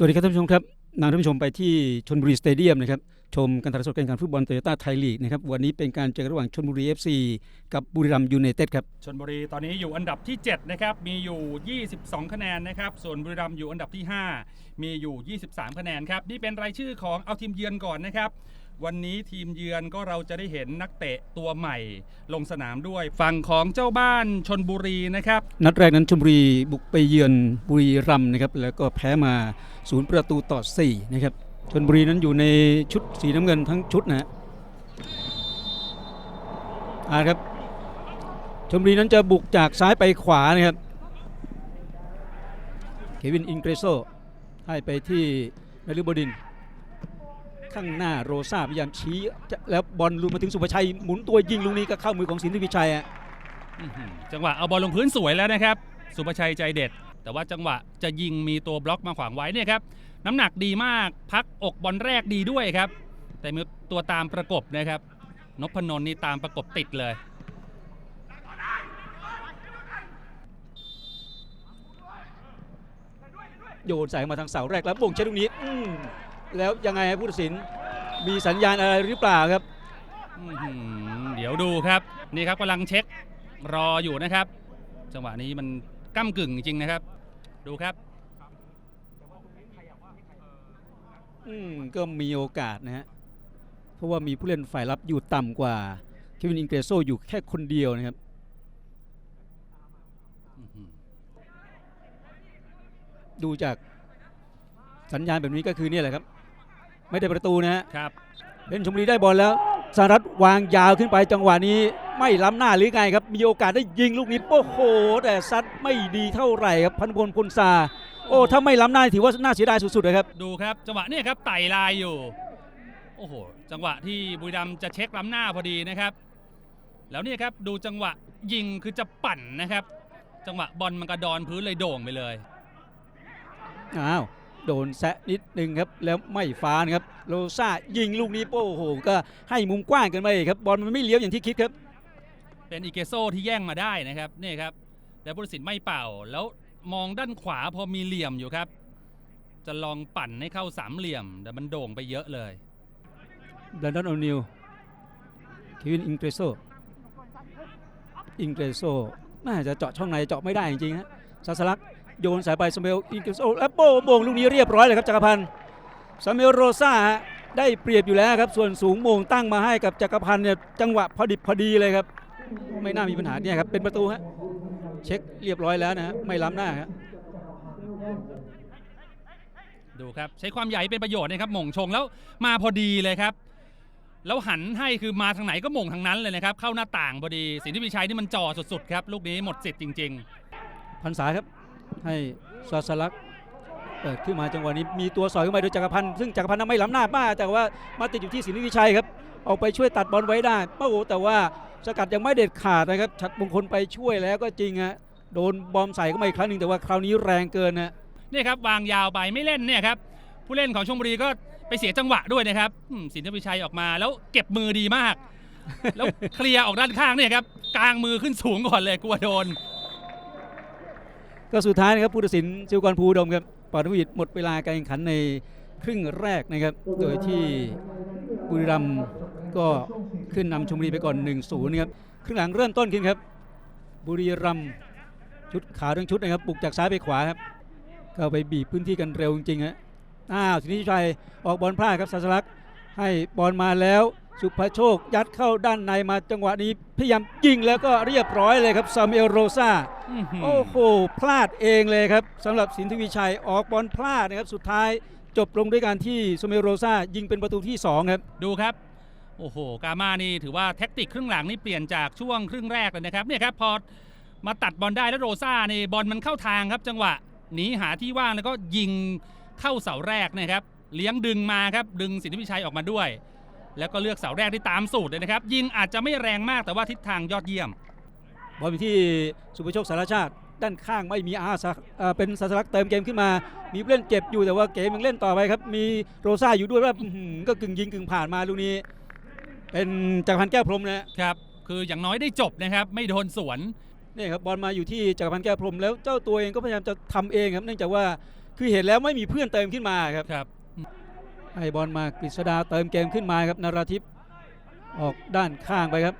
สวัสดีครับท่านผู้ชมครับนำท่านผู้ชมไปที่ชนบุรีสเตเดียมนะครับชมการถ่ายทอดสดการแข่งขันฟุตบอลโตโยต้าไทยลีกนะครับวันนี้เป็นการเจอกันระหว่างชนบุรี FC กับบุรีรัมย์ยูไนเต็ดครับชนบุรีตอนนี้อยู่อันดับที่ 7 นะครับ มีอยู่ 22 คะแนนนะครับ ส่วนบุรีรัมย์อยู่อันดับที่ 5 มีอยู่ 23 คะแนนครับ นี่เป็นรายชื่อของเอาทีมเยือนก่อนนะครับ วันนี้ทีมเยือนก็เราจะได้เห็นนักเตะตัวใหม่ ลงสนามด้วยฝั่งของเจ้าบ้านชนบุรีนะครับ นัดแรกนั้นชลบุรีบุกไปเยือนบุรีรัมย์นะครับ แล้วก็แพ้มาศูนย์ประตูต่อ4นะครับชนบุรีนั้นอยู่ในชุดสีน้ำเงินทั้งชุดนะฮะอ่าครับชลบุรีนั้นจะบุกจากซ้ายไปขวานะครับเควินอิงเกรโซให้ไปที่นฤบดิน ข้างหน้าโรซาพยายามชี้จะแล้วบอลลุนมาถึงสุภชัยหมุนตัวยิงลูกนี้ก็เข้ามือของสินทวิชัยอะอื้อหือจังหวะเอาบอลลงพื้นสวยแล้วนะครับ สุภชัยใจเด็ด แต่ว่าจังหวะจะยิงมีตัวบล็อกมาขวางไว้เนี่ยครับน้ำหนักดีมากพักอกบอลแรกดีด้วยครับ แต่มีตัวตามประกบนะครับนพนนท์นี่ตามประกบติดเลยโยนใส่มาทางเสาแรกแล้วบ่งเช็ดลูกนี้อืม แล้วยังไงครับผู้ตัดสินมีสัญญาณอะไรหรือเปล่าครับ อื้อหือเดี๋ยวดูครับ นี่ครับกำลังเช็ครออยู่นะครับ จังหวะนี้มันก้ากึ่งจริงๆนะครับ ดูครับ อืมก็มีโอกาสนะฮะ เพราะว่ามีผู้เล่นฝ่ายรับอยู่ต่ำกว่าเควินอิงเกรโซอยู่แค่คนเดียวนะครับ อื้อหือดูจากสัญญาณแบบนี้ก็คือเนี่ยแหละครับ ไม่ได้ประตูนะฮะครับเป็นชมบุรีได้บอลแล้วสหรัฐวางยาวขึ้นไปจังหวะนี้ไม่ล้ำหน้าหรือไงครับ มีโอกาสได้ยิงลูกนี้โอ้โห แต่ซัดไม่ดีเท่าไหร่ครับพันพลพลซาโอ้ถ้าไม่ล้ำหน้าถือว่าน่าเสียดายสุดๆเลยครับดูครับ จังหวะเนี่ยครับไต่ลายอยู่โอ้โหจังหวะที่บุรีรัมย์จะเช็คล้ำหน้าพอดีนะครับ แล้วเนี่ยครับดูจังหวะยิงคือจะปั่นนะครับ จังหวะบอลมันกระดอนพื้นเลยโด่งไปเลยอ้าว โดนแซะนิดนึงครับแล้วไม่ฟ้านะครับโลซ่ายิงลูกนี้โอ้โหก็ให้มุมกว้างเกันไปครับบอลมันไม่เลี้ยวอย่างที่คิดครับ เป็นอิเกโซที่แย่งมาได้นะครับนี่ครับแต่ผู้ตัดสินไม่เป่า แล้วมองด้านขวาพอมีเหลี่ยมอยู่ครับ จะลองปั่นให้เข้าสามเหลี่ยม แต่มันโด่งไปเยอะเลยบรันดอนโอนิลเควินอิงเกรโซอิงเกรโซน่าจะเจาะช่องในเจาะไม่ได้จริงๆฮะซาสลัก โยนสายไปสมเบลอิงเกรโซแล้วโป้งโมงลูกนี้เรียบร้อยเลยครับจักรพันธ์สมเบลโรซ่าฮะได้เปรียบอยู่แล้วครับส่วนสูงโมงตั้งมาให้กับจักรพันธ์เนี่ยจังหวะพอดิบพอดีเลยครับ ไม่น่ามีปัญหาเนี่ยครับเป็นประตูฮะเช็คเรียบร้อยแล้วนะฮะไม่ล้ำหน้าครับดูครับใช้ความใหญ่เป็นประโยชน์นะครับหม่งชงแล้วมาพอดีเลยครับ แล้วหันให้คือมาทางไหนก็หม่งทางนั้นเลยนะครับ เข้าหน้าต่างพอดีสินทิพิชัยนี่มันจ่อสุดๆครับลูกนี้หมดสิทธิ์จริงพันษาครับ ให้ซาสลักเปิดขึ้นมาจังหวะนี้มีตัวสอยเข้าไปโดยจักรพันธ์ซึ่งจักรพันธ์นั้นไม่ล้ำหน้ามากแต่ว่ามาติดอยู่ที่สินวิชัยครับเอาไปช่วยตัดบอลไว้ได้โอ้โหแต่ว่าสกัดยังไม่เด็ดขาดนะครับชัดมงคลไปช่วยแล้วก็จริงฮะโดนบอมใส่เข้ามาอีกครั้งหนึ่งแต่ว่าคราวนี้แรงเกินนะนี่ครับวางยาวไปไม่เล่นเนี่ยครับผู้เล่นของชมบุรีก็ไปเสียจังหวะด้วยนะครับอืมสินทวิชัยออกมาแล้วเก็บมือดีมาก แล้วเคลียร์ออกด้านข้างเนี่ยครับกลางมือขึ้นสูงก่อนเลยกลัวโดน ก็สุดท้ายนะครับผู้ตัดสินซิลกรภูดมครับปาทวิทหมดเวลาการแข่งขันในครึ่งแรกนะครับ โดยที่บุรีรัมย์ก็ขึ้นนำชมบุรีไปก่อน 1-0นะครับครึ่งหลังเริ่มต้นขึ้นครับ บุรีรัมย์ชุดขาวทั้งชุดนะครับบุกจากซ้ายไปขวาครับเข้าไปบีบพื้นที่กันเร็วจริงๆฮะอ้าวสินิชัยออกบอลพลาดครับสัสลักให้บอลมาแล้ว สุภโชคยัดเข้าด้านในมาจังหวะนี้พยายามยิงแล้วก็เรียบร้อยเลยครับซามูเอลโรซาอื้อหือโอ้โห พลาดเองเลยครับสำหรับสินทวีชัยออกบอลพลาดนะครับสุดท้ายจบลงด้วยการที่โซเมโรซายิงเป็นประตูที่ 2 ครับ ดูครับ โอ้โห กามานี่ถือว่าแท็กติกครึ่งหลังนี่เปลี่ยนจากช่วงครึ่งแรกเลยนะครับเนี่ยครับพอมาตัดบอลได้แล้วโรซ่านี่บอลมันเข้าทางครับ จังหวะหนีหาที่ว่างแล้วก็ยิงเข้าเสาแรกนะครับเลี้ยงดึงมาครับดึงสินทวิชัยออกมาด้วย แล้วก็เลือกเสาแรกที่ตามสูตรเลยนะครับ ยิงอาจจะไม่แรงมากแต่ว่าทิศทางยอดเยี่ยม บอลไปที่สุภโชคสารชาติ ด้านข้างไม่มีอาซาเอ่อเป็นซาสลักเติมเกมขึ้นมา มีผู้เล่นเจ็บอยู่แต่ว่าเกมยังเล่นต่อไปครับ มีโรซาอยู่ด้วยว่าอื้อหือก็กึ่งยิงกึ่งผ่านมาลูกนี้ เป็นจักรพันธ์แก้วพรหมนะครับ คืออย่างน้อยได้จบนะครับ ไม่โดนสวนนี่ครับบอลมาอยู่ที่จักรพันธ์แก้วพรหมแล้วเจ้าตัวเองก็พยายามจะทำเองครับ เนื่องจากว่าคือเห็นแล้วไม่มีเพื่อนเติมขึ้นมาครับครับ ให้บอลมากฤษดาเติมเกมขึ้นมาครับนาราทิพย์ออกด้านข้างไปครับ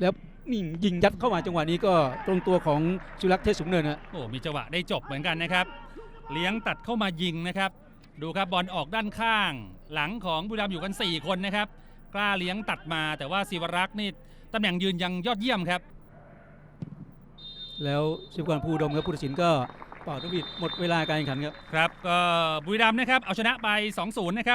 แล้วนี่ยิงยัดเข้ามาจังหวะนี้ก็ตรงตัวของจุลักษณ์เทศสูงเนินนะโอ้มีจังหวะได้จบเหมือนกันนะครับ เลี้ยงตัดเข้ามายิงนะครับ ดูครับบอลออกด้านข้าง หลังของบุรีรัมย์อยู่กัน 4 คนนะครับ กล้าเลี้ยงตัดมาแต่ว่าศิวรักษ์นี่ตำแหน่งยืนยังยอดเยี่ยมครับ แล้วสิบกวนภูอุดมครับผู้ตัดสินก็ เป่านกหวีดหมดเวลาการแข่งขันครับ ครับก็บุรีรัมย์นะครับเอาชนะไป 2-0 นะครับ